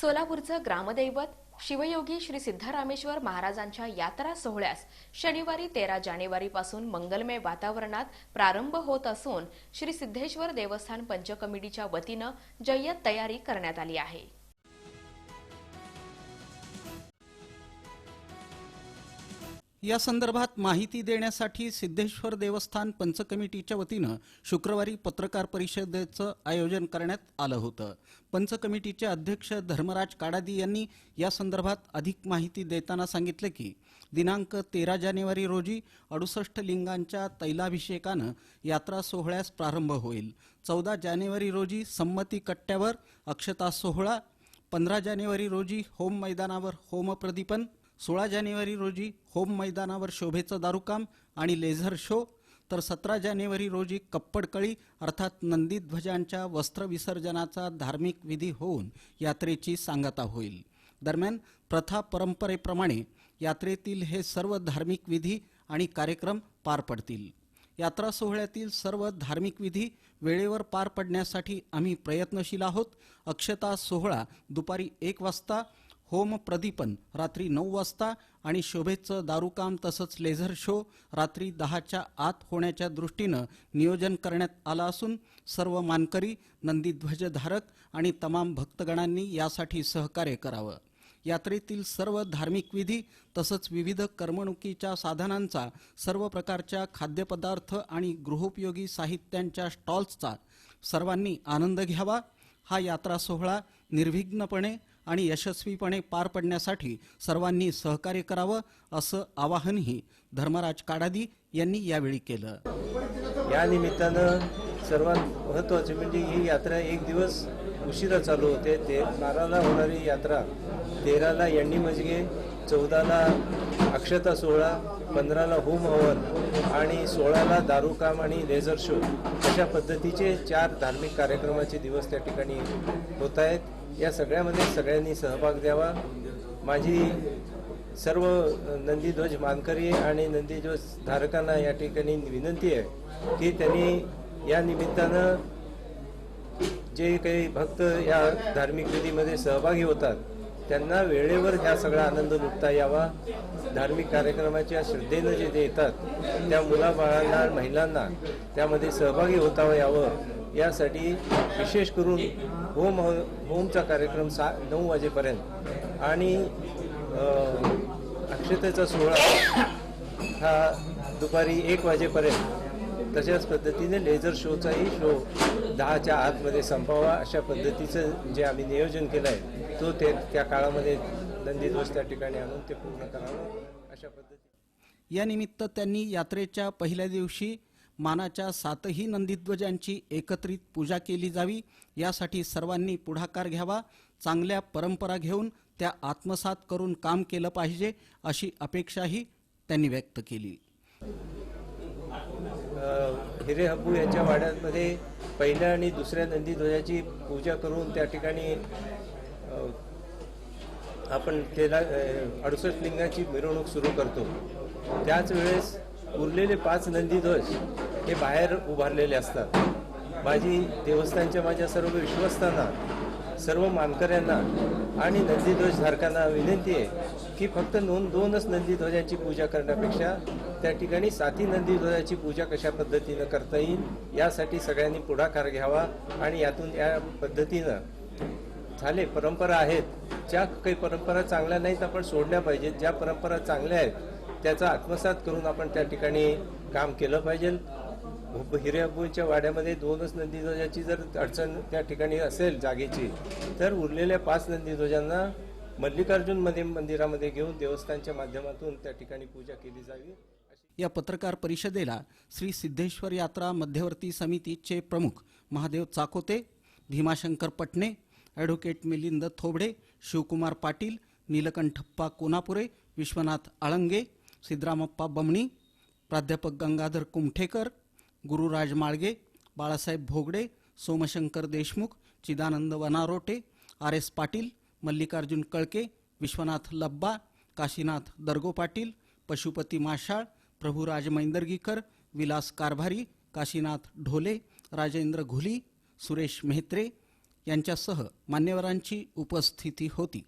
सोलापूरचं ग्रामदैवत शिवयोगी श्री सिद्धरामेश्वर महाराजांच्या यात्रा सोहळ्यास शनिवारी तेरा जानेवारीपासून मंगलमय वातावरणात प्रारंभ होत असून श्री सिद्धेश्वर देवस्थान पंचकमिटीच्या वतीनं जय्यत तयारी करण्यात आली आहे. या संदर्भात माहिती देण्यासाठी सिद्धेश्वर देवस्थान पंचकमिटीच्या वतीनं शुक्रवारी पत्रकार परिषदेचं आयोजन करण्यात आलं होतं. पंचकमिटीचे अध्यक्ष धर्मराज काडादी यांनी या संदर्भात अधिक माहिती देताना सांगितले की दिनांक तेरा जानेवारी रोजी अडुसष्ट लिंगांच्या तैलाभिषेकानं यात्रा सोहळ्यास प्रारंभ होईल. चौदा जानेवारी रोजी संमती कट्ट्यावर अक्षता सोहळा पंधरा जानेवारी रोजी होम मैदानावर होमप्रदीपन सोळा जानेवारी रोजी होम मैदानावर शोभेचं दारुकाम आणि लेझर शो तर सतरा जानेवारी रोजी कप्पडकळी अर्थात नंदी ध्वजांच्या वस्त्रविसर्जनाचा धार्मिक विधी होऊन यात्रेची सांगता होईल. दरम्यान प्रथा परंपरेप्रमाणे यात्रेतील हे सर्व धार्मिक विधी आणि कार्यक्रम पार पडतील. यात्रा सोहळ्यातील सर्व धार्मिक विधी वेळेवर पार पडण्यासाठी आम्ही प्रयत्नशील आहोत. अक्षता सोहळा दुपारी एक वाजता होम प्रदीपन रात्री नऊ वाजता आणि शोभेचं दारुकाम तसंच लेझर शो रात्री दहाच्या आत होण्याच्या दृष्टीनं नियोजन करण्यात आलं असून सर्व मानकरी नंदीध्वजधारक आणि तमाम भक्तगणांनी यासाठी सहकार्य करावं. यात्रेतील सर्व धार्मिक विधी तसंच विविध करमणुकीच्या साधनांचा सर्व प्रकारच्या खाद्यपदार्थ आणि गृहोपयोगी साहित्यांच्या स्टॉल्सचा सर्वांनी आनंद घ्यावा. हा यात्रा सोहळा निर्विघ्नपणे आणि यशस्वीपणे पार पडण्यासाठी सर्वांनी सहकार्य करावं असं आवाहनही धर्मराज काडादी यांनी यावेळी केलं. या निमित्तानं सर्वात महत्त्वाचे म्हणजे ही यात्रा एक दिवस उशिरा चालू होते. ते नाराला होणारी यात्रा तेराला यांनी मजगे चौदाला अक्षता सोहळा पंधराला होम हवन आणि सोळाला दारूकाम आणि लेझर शो. अशा पद्धतीचे चार धार्मिक कार्यक्रमाचे दिवस त्या ठिकाणी होत आहेत. या सगळ्यामध्ये सगळ्यांनी सहभाग द्यावा. माझी सर्व नंदीध्वज मानकरी आणि नंदीध्वज धारकांना या ठिकाणी विनंती आहे की त्यांनी या निमित्तानं जे काही भक्त या धार्मिक विधीमध्ये सहभागी होतात त्यांना वेळेवर ह्या सगळा आनंद लुटता यावा. धार्मिक कार्यक्रमाच्या श्रद्धेनं जे ते येतात त्या मुलाबाळांना महिलांना त्यामध्ये सहभागी होता यावं. यासाठी विशेष करून होम होमचा कार्यक्रम सा नऊ वाजेपर्यंत. आणि अक्षतेचा सोहळा हा दुपारी एक वाजेपर्यंत. तशाच पद्धतीने लेझर शोचाही शो दहाच्या आतमध्ये संपावा अशा पद्धतीचं जे आम्ही नियोजन केलं आहे तो ते त्या काळामध्ये नंदीध्वज त्या ठिकाणी आणून ते पूर्ण करावं अशा पद्धती यानिमित्त त्यांनी यात्रेच्या पहिल्या दिवशी मानाच्या सातही नंदीध्वजांची एकत्रित पूजा केली जावी. यासाठी सर्वांनी पुढाकार घ्यावा चांगल्या परंपरा घेऊन त्या आत्मसात करून काम केलं पाहिजे अशी अपेक्षाही त्यांनी व्यक्त केली. हिरे हब्बू यांच्या वाड्यांमध्ये पहिल्या आणि दुसऱ्या नंदीध्वजाची पूजा करून त्या ठिकाणी आपण तेला अडुसष्ट लिंगाची मिरवणूक सुरू करतो. त्याच वेळेस उरलेले पाच नंदीध्वज हे बाहेर उभारलेले असतात. माझी देवस्थानच्या माझ्या सर्व विश्वस्तांना सर्व मानकऱ्यांना आणि नंदीध्वजधारकांना विनंती आहे की फक्त नोंद दोनच नंदीध्वजाची पूजा करण्यापेक्षा त्या ठिकाणी साती नंदीध्वजाची पूजा कशा पद्धतीनं करता येईल यासाठी सगळ्यांनी पुढाकार घ्यावा आणि यातून या पद्धतीनं झाले परंपरा आहेत. ज्या काही परंपरा चांगल्या नाहीत आपण सोडल्या पाहिजेत. ज्या परंपरा चांगल्या आहेत त्याचा आत्मसात करून आपण त्या ठिकाणी काम केलं पाहिजे. हिरेअब्बूंच्या वाड्यामध्ये दोनच नंदीध्वजाची जर अडचण त्या ठिकाणी असेल जागेची तर उरलेल्या पाच नंदीध्वजांना मल्लिकार्जुनमध्ये मंदिरामध्ये घेऊन देवस्थानच्या माध्यमातून त्या ठिकाणी पूजा केली जावी. या पत्रकार परिषदेला श्री सिद्धेश्वर यात्रा मध्यवर्ती समितीचे प्रमुख महादेव चाकोते भीमाशंकर पटणे ॲडव्होकेट मिलिंद थोबडे शिवकुमार पाटील नीलकंठप्पा कोनापुरे विश्वनाथ आळंगे सिद्धरामप्पा बमणी प्राध्यापक गंगाधर कुमठेकर गुरुराज माळगे बाळासाहेब भोगडे सोमशंकर देशमुख चिदानंद वनारोटे आर एस पाटील मल्लिकार्जुन कळके विश्वनाथ लब्बा काशीनाथ दर्गो पाटील पशुपती माशाळ प्रभुराज मैंदर्गीकर विलास कारभारी काशीनाथ ढोले राजेंद्र घुली सुरेश मेहत्रे यांच्यासह मान्यवरांची उपस्थिती होती.